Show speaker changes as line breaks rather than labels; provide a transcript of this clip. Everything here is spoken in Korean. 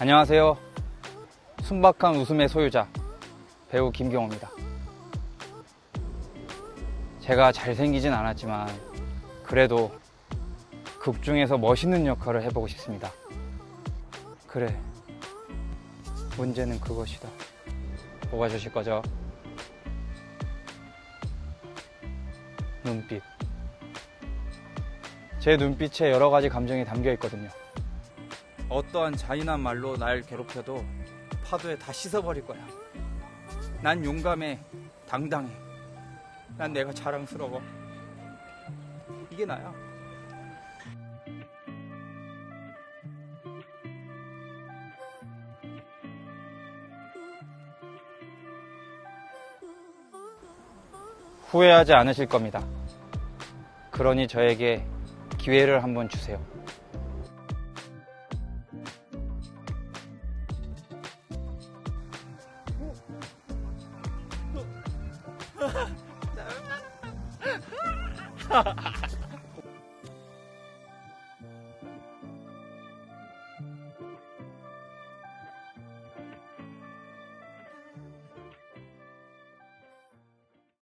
안녕하세요. 순박한 웃음의 소유자, 배우 김경호입니다. 제가 잘생기진 않았지만, 그래도 극 중에서 멋있는 역할을 해보고 싶습니다. 그래. 문제는 그것이다. 뭐가 주실 거죠? 눈빛. 제 눈빛에 여러 가지 감정이 담겨 있거든요. 어떠한 잔인한 말로 날 괴롭혀도 파도에 다 씻어버릴 거야. 난 용감해, 당당해. 난 내가 자랑스러워. 이게 나야. 후회하지 않으실 겁니다. 그러니 저에게 기회를 한번 주세요. ハハハハ!